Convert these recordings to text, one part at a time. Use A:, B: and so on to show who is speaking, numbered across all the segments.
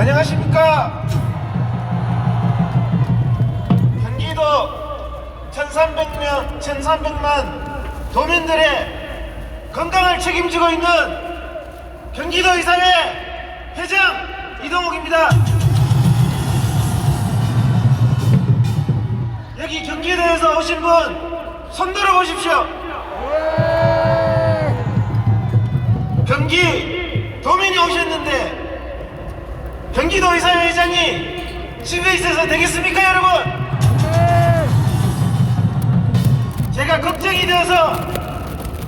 A: 안녕하십니까? 경기도 1300명 1300만 도민들의 건강을 책임지고 있는 경기도 이사회 회장 이동욱입니다. 여기 경기도에서 오신 분 손들어 보십시오. 경기 도민이 오셨는데 경기도 의사회 회장이 집에 있어서 되겠습니까 여러분? 제가 걱정이 되어서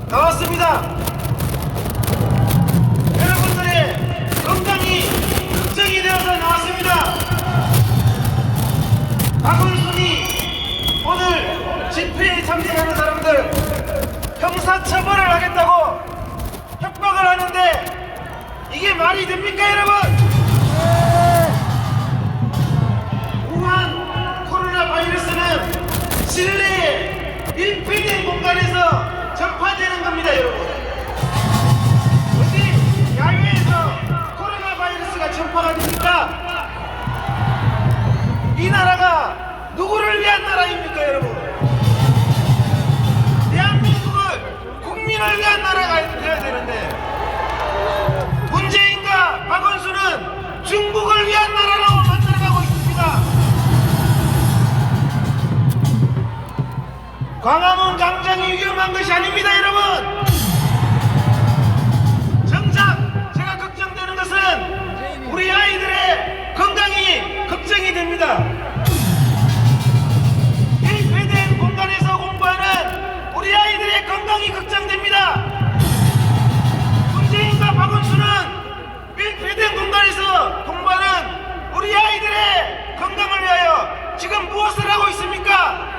A: 나왔습니다 여러분들의 건강이 걱정이 되어서 나왔습니다 박원순이 오늘 집회에 참석하는 사람들 형사처벌을 하겠다고 협박을 하는데 이게 말이 됩니까 여러분? 실내에 밀폐된 공간에서 전파되는 겁니다 여러분 위험한 것이 아닙니다, 여러분. 정작 제가 걱정되는 것은 우리 아이들의 건강이 걱정이 됩니다. 밀폐된 공간에서 공부하는 우리 아이들의 건강이 걱정됩니다. 문재인과 박원순은 밀폐된 공간에서 공부하는 우리 아이들의 건강을 위하여 지금 무엇을 하고 있습니까?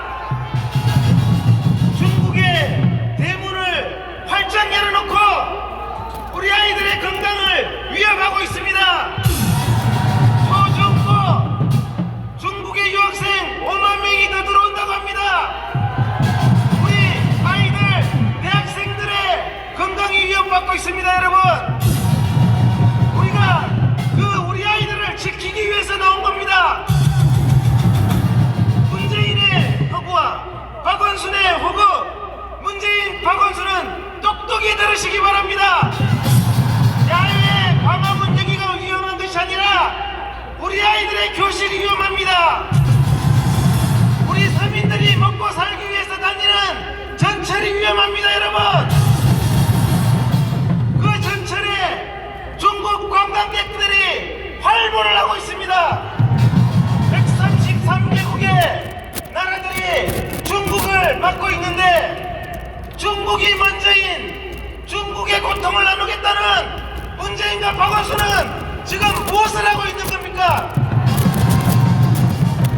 A: 중국을 막고 있는데 중국이 먼저인 중국의 고통을 나누겠다는 문재인과 박원순은 지금 무엇을 하고 있는 겁니까?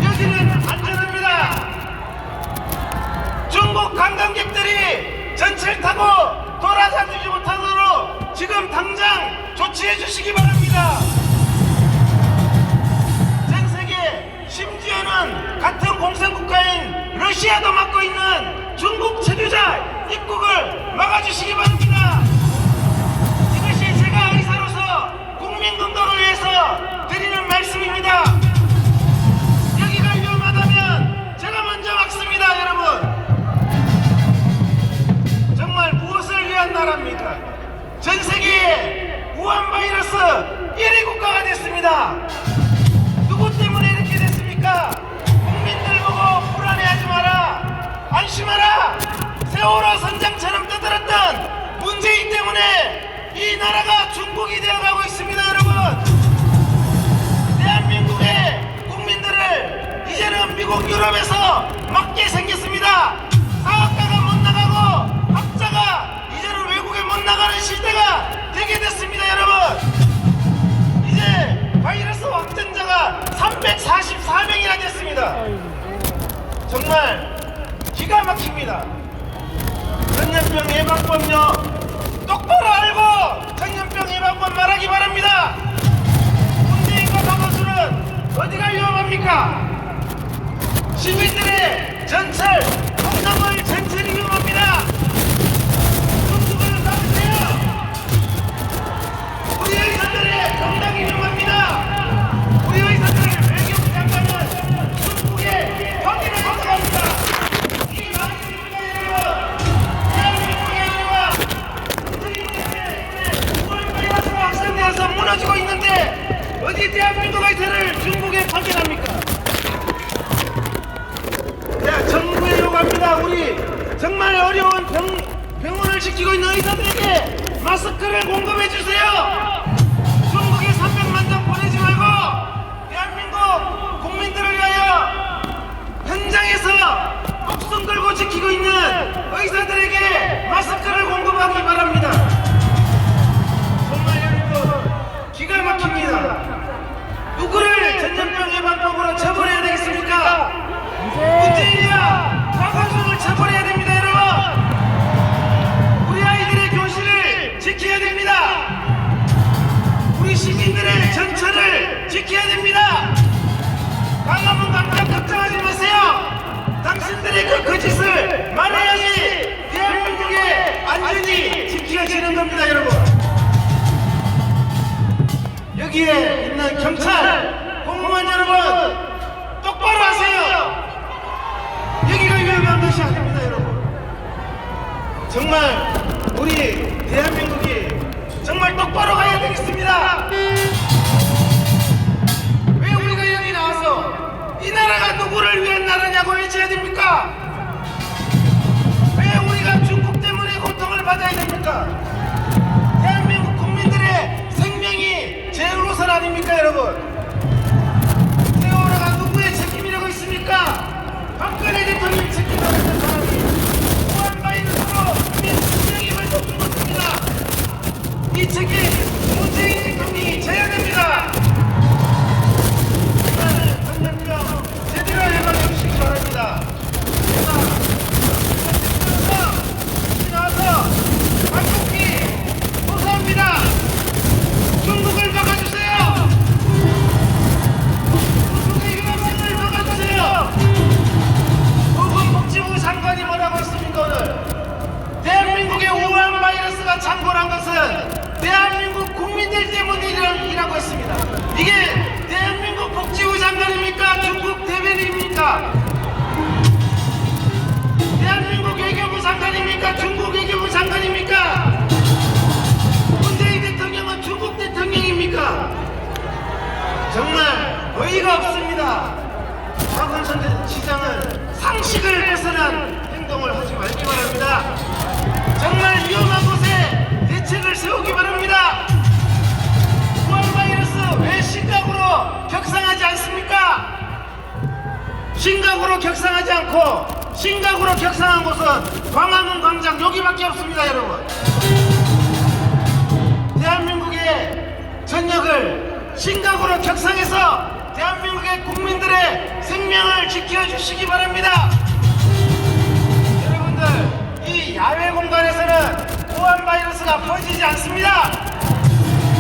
A: 여기는 안전합니다. 중국 관광객들이 전철 타고 돌아다니지 못하도록 지금 당장 조치해 주시기 바랍니다. 전 세계 심지어는 같은 공산국가인 러시아도 막고 있는 중국 체류자 입국을 막아주시기 바랍니다. 이것이 제가 의사로서 국민 건강을 위해서 나라가 중국이 되어가고 있습니다, 여러분. 대한민국의 국민들을 이제는 미국 유럽에서 막게 생겼습니다. 사학가가 못 나가고 학자가 이제는 외국에 못 나가는 시대가 되게 됐습니다, 여러분. 이제 바이러스 확진자가 344명이나 됐습니다. 정말 기가 막힙니다. 전염병 예방법요 똑바로 알고 전염병 예방법 말하 당신들의 그 거짓을 말해야지. 대한민국의 안전이 지켜지는 겁니다 여러분. 여기에 있는 경찰 공무원 여러분 똑바로 하세요. 여기가 위험한 것이 아닙니다 여러분. 정말 우리 대한민국이 정말 똑바로 가야 되겠습니다 누구를 위한 나라냐고 외쳐야 됩니까? 왜 우리가 중국 때문에 고통을 받아야 됩니까? 대한민국 국민들의 생명이 제일 우선 아닙니까 여러분? 세월호가 누구의 책임이라고 있습니까? 박근혜 대통령 책임이라고 있는 사람이 무한 바이러스로 국민 생명임을 못 죽었습니다. 이 책임 상식을 벗어난 행동을 하지 말기 바랍니다. 정말 위험한 곳에 대책을 세우기 바랍니다. 우한 바이러스 왜 심각으로 격상하지 않습니까? 심각으로 격상하지 않고 심각으로 격상한 곳은 광화문 광장 여기밖에 없습니다 여러분 대한민국의 전역을 심각으로 격상해서 대한민국의 국민들의 생명을 지켜주시기 바랍니다. 여러분들 이 야외 공간에서는 우한 바이러스가 퍼지지 않습니다.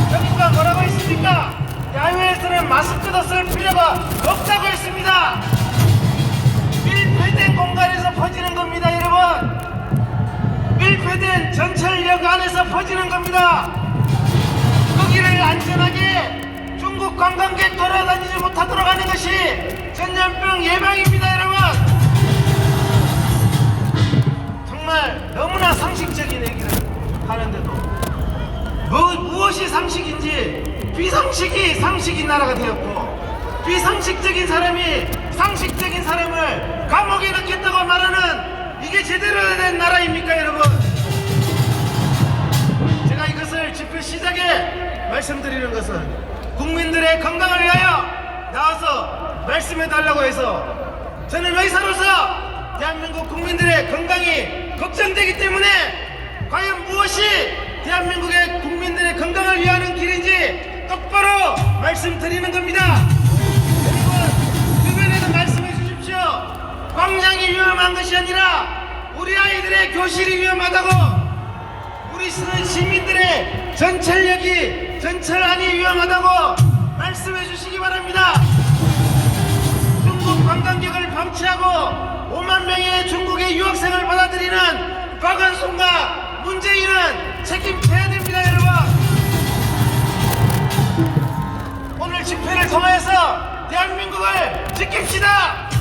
A: 정부가 뭐라고 했습니까? 야외에서는 마스크도 쓸 필요가 했습니다 것이 전염병 예방입니다, 여러분. 정말 너무나 상식적인 얘기를 하는데도 뭐, 무엇이 상식인지 비상식이 상식인 나라가 되었고 비상식적인 사람이 상식적인 사람을 감옥에 넣겠다고 말하는 이게 제대로 된 나라입니까 여러분 제가 이것을 집회 시작에 말씀드리는 것은 국민들의 건강을 위하여 나와서 말씀해 달라고 해서 저는 의사로서 대한민국 국민들의 건강이 걱정되기 때문에 과연 무엇이 대한민국의 국민들의 건강을 위하는 길인지 똑바로 말씀드리는 겁니다. 여러분 주변에도 말씀해 주십시오. 광장이 위험한 것이 아니라 우리 아이들의 교실이 위험하다고 우리 시민들의 전철역이 전철안이 위험하다고 말씀해 주시기 바랍니다. 중국 관광객을 방치하고 5만 명의 중국의 유학생을 받아들이는 박원순과 문재인은 책임져야 됩니다, 여러분. 오늘 집회를 통해서 대한민국을 지킵시다.